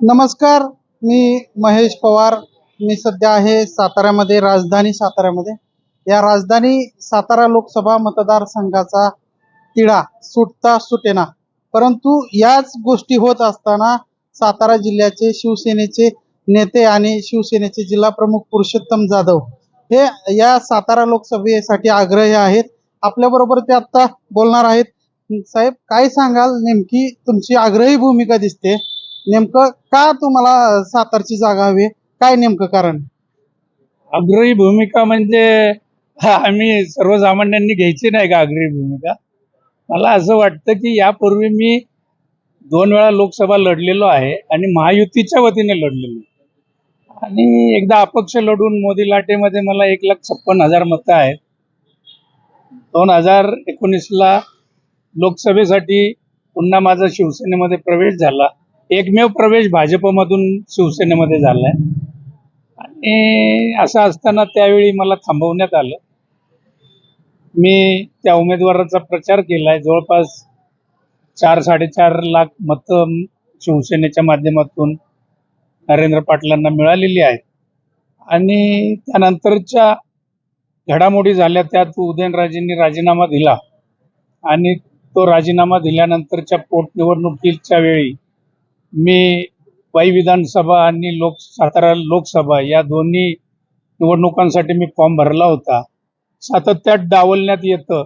नमस्कार मी महेश पवार. मी सध्या आहे साताऱ्यामध्ये राजधानी साताऱ्यामध्ये. या राजधानी सातारा लोकसभा मतदारसंघाचा तिढा सुटता सुटेना. परंतु याच गोष्टी होत असताना सातारा जिल्ह्याचे शिवसेनेचे नेते आणि शिवसेनेचे जिल्हा प्रमुख पुरुषोत्तम जाधव हे या सातारा लोकसभेसाठी आग्रही आहेत. आपल्याबरोबर ते आता बोलणार आहेत. साहेब काय सांगाल? नेमकी तुमची आग्रही भूमिका दिसते. नेमकं का तुम्हाला सातारची जागा हवी? काय नेमकं कारण? अग्रही भूमिका म्हणजे आम्ही सर्वसामान्यांनी घ्यायची नाही का अग्रही भूमिका? मला असं वाटतं की यापूर्वी मी दोन वेळा लोकसभा लढलेलो आहे आणि महायुतीच्या वतीने लढलेलो आणि एकदा अपक्ष लढून मोदी लाटेमध्ये मला एक लाख छप्पन हजार मतं आहेत. दोन हजार एकोणीसला लोकसभेसाठी पुन्हा माझा शिवसेनेमध्ये प्रवेश झाला. एकमेव प्रवेश भाजपमधून शिवसेनेमध्ये झालाय. आणि असं असताना त्यावेळी मला थांबवण्यात आलं. मी त्या उमेदवाराचा प्रचार केला आहे जवळपास चार साडेचार लाख मतं शिवसेनेच्या माध्यमातून नरेंद्र पाटलांना मिळालेली आहेत. आणि त्यानंतरच्या घडामोडी झाल्या त्यात उदयनराजेंनी राजीनामा दिला. आणि तो राजीनामा दिल्यानंतरच्या पोटनिवडणुकीच्या वेळी मी वाई विधानसभा आणि लोक सातारा लोकसभा या दोन्ही निवडणुकांसाठी मी फॉर्म भरला होता. सातत्यात डावलण्यात येतं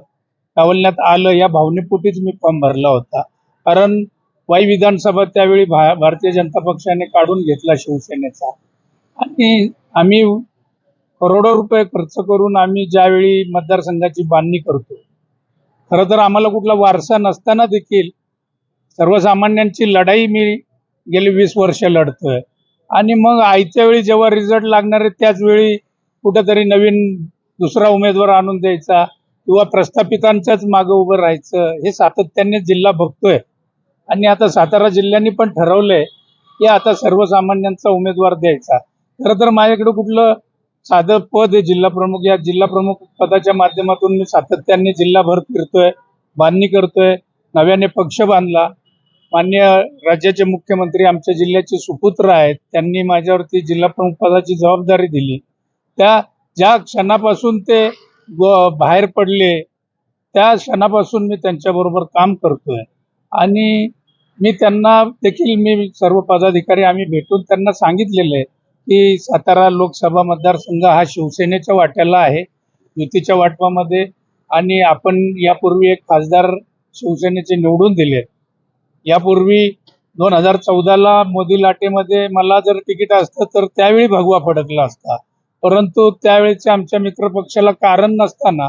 डावलण्यात आलं या भावनेपोटीच मी फॉर्म भरला होता. कारण वाई विधानसभा त्यावेळी भा भारतीय जनता पक्षाने काढून घेतला शिवसेनेचा. आणि आम्ही करोडो रुपये खर्च करून आम्ही ज्यावेळी मतदारसंघाची बांधणी करतो खरं तर आम्हाला कुठला वारसा नसताना देखील सर्वसामान्यांची लढाई मी गेली वीस वर्ष लढतोय. आणि मग आयत्या वेळी जेव्हा रिझल्ट लागणार आहे त्याच वेळी कुठेतरी नवीन दुसरा उमेदवार आणून द्यायचा किंवा प्रस्थापितांच्याच मागं उभं राहायचं हे सातत्याने जिल्हा बघतोय. आणि आता सातारा जिल्ह्यांनी पण ठरवलंय की आता सर्वसामान्यांचा उमेदवार द्यायचा. खरं तर माझ्याकडे कुठलं साधं पद आहे जिल्हा प्रमुख. या जिल्हा प्रमुख पदाच्या माध्यमातून मी सातत्याने जिल्हाभर फिरतोय बांधणी करतोय नव्याने पक्ष बांधला. मान्य राज्याचे मुख्यमंत्री आमच्या जिल्ह्याचे सुपुत्र आहेत. त्यांनी माझ्यावरती जिल्हा प्रमुख पदाची जबाबदारी दिली. त्या ज्या क्षणापासून ते बाहेर पडले त्या क्षणापासून मी त्यांच्याबरोबर काम करतोय. आणि मी त्यांना देखील मी सर्व पदाधिकारी आम्ही भेटून त्यांना सांगितलेलं आहे की सातारा लोकसभा मतदारसंघ हा शिवसेनेच्या वाट्याला आहे युतीच्या वाटपामध्ये. आणि आपण यापूर्वी एक खासदार शिवसेनेचे निवडून दिले यापूर्वी दोन हजार चौदाला मोदी लाटेमध्ये मला जर तिकीट असतं तर त्यावेळी भगवा फडकला असता. परंतु त्यावेळेच्या आमच्या मित्रपक्षाला कारण नसताना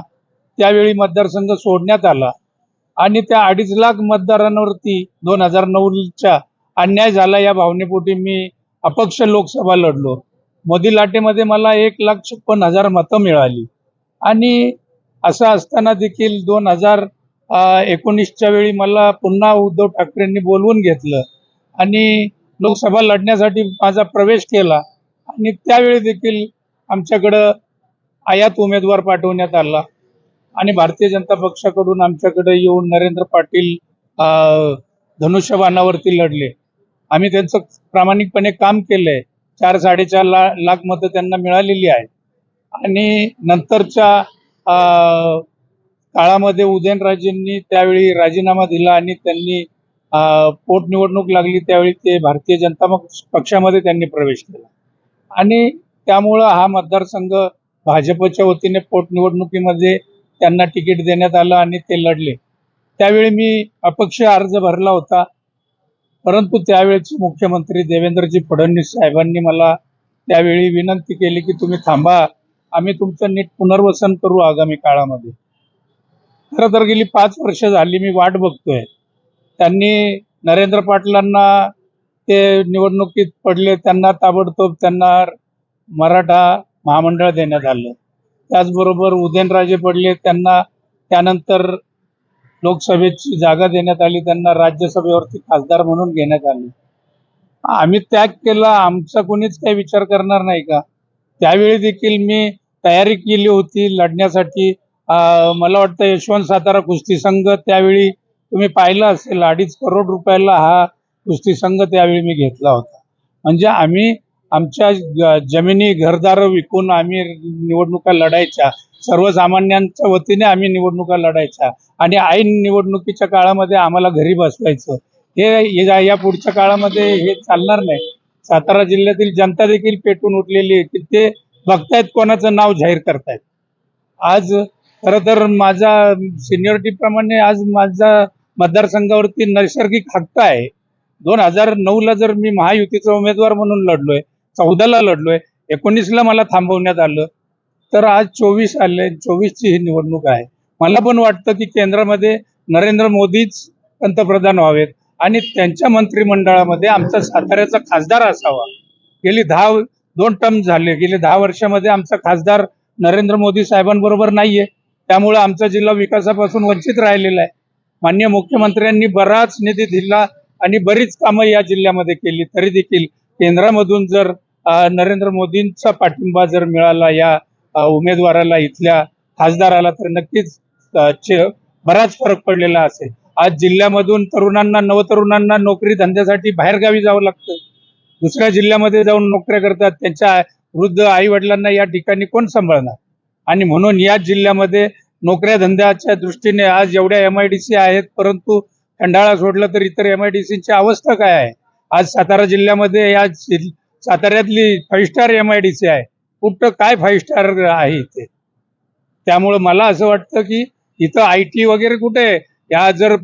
त्यावेळी मतदारसंघ सोडण्यात आला. आणि त्या अडीच लाख मतदारांवरती दोन हजार नऊच्या अन्याय झाला या भावनेपोटी मी अपक्ष लोकसभा लढलो. मोदी लाटेमध्ये मला एक लाख छप्पन हजार मतं मिळाली. आणि असं असताना देखील दोन हजार एकोणीसच्या वेळी मला पुन्हा उद्धव ठाकरेंनी बोलवून घेतलं. आणि लोकसभा लढण्यासाठी माझा प्रवेश केला. आणि त्यावेळी देखील आमच्याकडं आयात उमेदवार पाठवण्यात आला. आणि भारतीय जनता पक्षाकडून आमच्याकडे येऊन नरेंद्र पाटील धनुष्यबाणावरती लढले. आम्ही त्यांचं प्रामाणिकपणे काम केलंय. चार साडेचार ला लाख मतं त्यांना मिळालेली आहेत. आणि नंतरच्या काळामध्ये उदयनराजेंनी त्यावेळी राजीनामा दिला आणि त्यांनी पोटनिवडणूक लागली त्यावेळी ते भारतीय जनता पक्षामध्ये त्यांनी प्रवेश केला. आणि त्यामुळं हा मतदारसंघ भाजपच्या वतीने पोटनिवडणुकीमध्ये त्यांना तिकीट देण्यात आलं आणि ते लढले. त्यावेळी मी अपक्ष अर्ज भरला होता परंतु त्यावेळेचे मुख्यमंत्री देवेंद्रजी फडणवीस साहेबांनी मला त्यावेळी विनंती केली की तुम्ही थांबा आम्ही तुमचं नीट पुनर्वसन करू आगामी काळामध्ये. खरं तर गेली पाच वर्ष झाली मी वाट बघतोय. त्यांनी नरेंद्र पाटलांना ते निवडणुकीत पडले त्यांना ताबडतोब त्यांना मराठा महामंडळ देण्यात आलं. त्याचबरोबर उदयनराजे पडले त्यांना त्यानंतर लोकसभेची जागा देण्यात आली त्यांना राज्यसभेवरती खासदार म्हणून घेण्यात आले. आम्ही त्याग केला आमचा कोणीच काही विचार करणार नाही का? त्यावेळी देखील मी तयारी केली होती लढण्यासाठी. मला वाटतं यशवंत सातारा कुस्ती संघ त्यावेळी तुम्ही पाहिलं असेल अडीच करोड रुपयाला हा कुस्ती संघ त्यावेळी मी घेतला होता. म्हणजे आम्ही आमच्या जमिनी घरदार विकून आम्ही निवडणुका लढायच्या सर्वसामान्यांच्या वतीने आम्ही निवडणुका लढायच्या आणि ऐन निवडणुकीच्या काळामध्ये आम्हाला घरी बसवायचं. हे या- या पुढच्या काळामध्ये हे चालणार नाही. सातारा जिल्ह्यातील जनता देखील पेटून उठलेली आहे. की ते बघतायत कोणाचं नाव जाहीर करतायत. आज खरं तर माझा सिनियरिटी प्रमाणे आज माझा मतदारसंघावरती नैसर्गिक हक्क आहे. दोन हजार नऊ ला जर मी महायुतीचा उमेदवार म्हणून लढलोय चौदाला लढलोय एकोणीसला मला थांबवण्यात आलं तर आज चोवीस आले चोवीसची ही निवडणूक आहे. मला पण वाटतं की केंद्रामध्ये नरेंद्र मोदीच पंतप्रधान व्हावेत आणि त्यांच्या मंत्रिमंडळामध्ये आमचा साताऱ्याचा खासदार असावा. गेली दहा दोन टर्म झाले गेले दहा वर्षामध्ये आमचा खासदार नरेंद्र मोदी साहेबांबरोबर नाहीये. त्यामुळे आमचा जिल्हा विकासापासून वंचित राहिलेला आहे. मान्य मुख्यमंत्र्यांनी बराच निधी दिला आणि बरीच कामं या जिल्ह्यामध्ये केली तरी देखील केंद्रामधून जर नरेंद्र मोदींचा पाठिंबा जर मिळाला या उमेदवाराला इथल्या खासदाराला तर नक्कीच बराच फरक पडलेला असेल. आज जिल्ह्यामधून तरुणांना नवतरुणांना नोकरी धंद्यासाठी बाहेरगावी जावं लागतं. दुसऱ्या जिल्ह्यामध्ये जाऊन नोकऱ्या करतात. त्यांच्या वृद्ध आई वडिलांना या ठिकाणी कोण सांभाळणार? आणि म्हणून या जिल्ह्यामध्ये नोकऱ्या धंद्याच्या दृष्टीने आज एवढ्या एम आय डी सी आहेत परंतु खंडाळा सोडलं तर इतर एम आय डी सीची अवस्था काय आहे? आज सातारा जिल्ह्यामध्ये या साताऱ्यातली five star M I D C आहे. कुठं काय फाईव्ह स्टार आहे इथे? त्यामुळं मला असं वाटतं की इथं आय टी वगैरे कुठे आहे? या जर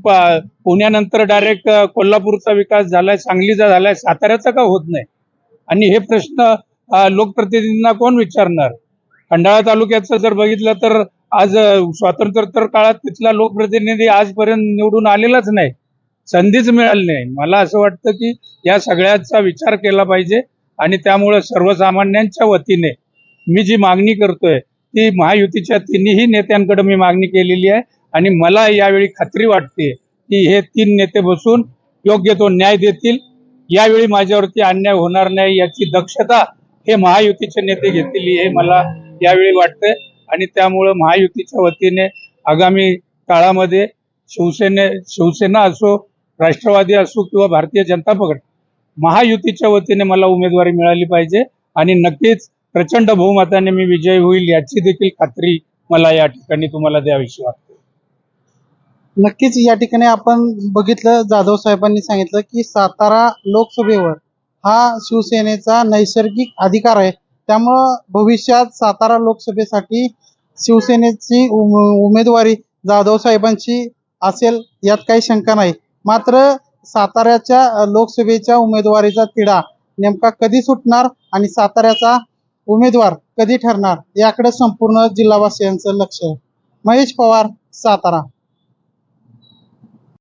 पुण्यानंतर डायरेक्ट कोल्हापूरचा विकास झालाय सांगलीचा झालाय साताऱ्याचा का होत नाही? आणि हे प्रश्न लोकप्रतिनिधींना कोण विचारणार? खंडाळा तालुक्याचं जर बघितलं तर आज स्वातंत्र्योत्तर काळात तिथला लोकप्रतिनिधी आजपर्यंत निवडून आलेलाच नाही. संधीच मिळाली नाही. मला असं वाटतं की या सगळ्याचा विचार केला पाहिजे आणि त्यामुळे सर्वसामान्यांच्या वतीने मी जी मागणी करतोय ती महायुतीच्या तिन्ही नेत्यांकडे मी मागणी केलेली आहे आणि मला यावेळी खात्री वाटते की हे तीन नेते बसून योग्य तो न्याय देतील. यावेळी माझ्यावरती अन्याय होणार नाही याची दक्षता हे महायुतीचे नेते घेतील हे मला यावेळी वाटतंय. आणि त्यामुळं महायुतीच्या वतीने आगामी काळामध्ये शिवसेने शिवसेना असो राष्ट्रवादी असो किंवा भारतीय जनता पक्ष महायुतीच्या वतीने मला उमेदवारी मिळाली पाहिजे. आणि नक्कीच प्रचंड बहुमताने मी विजयी होईल याची देखील खात्री मला या ठिकाणी तुम्हाला द्यावीशी वाटते. नक्कीच या ठिकाणी आपण बघितलं जाधव साहेबांनी सांगितलं की सातारा लोकसभेवर हा शिवसेनेचा नैसर्गिक अधिकार आहे. त्यामुळं भविष्यात सातारा लोकसभेसाठी शिवसेनेची उमेदवारी जाधव साहेबांची असेल यात काही शंका नाही. मात्र साताऱ्याच्या लोकसभेच्या उमेदवारीचा तिढा नेमका कधी सुटणार आणि साताऱ्याचा उमेदवार कधी ठरणार याकडे संपूर्ण जिल्हावासियांचं लक्ष आहे. महेश पवार सातारा.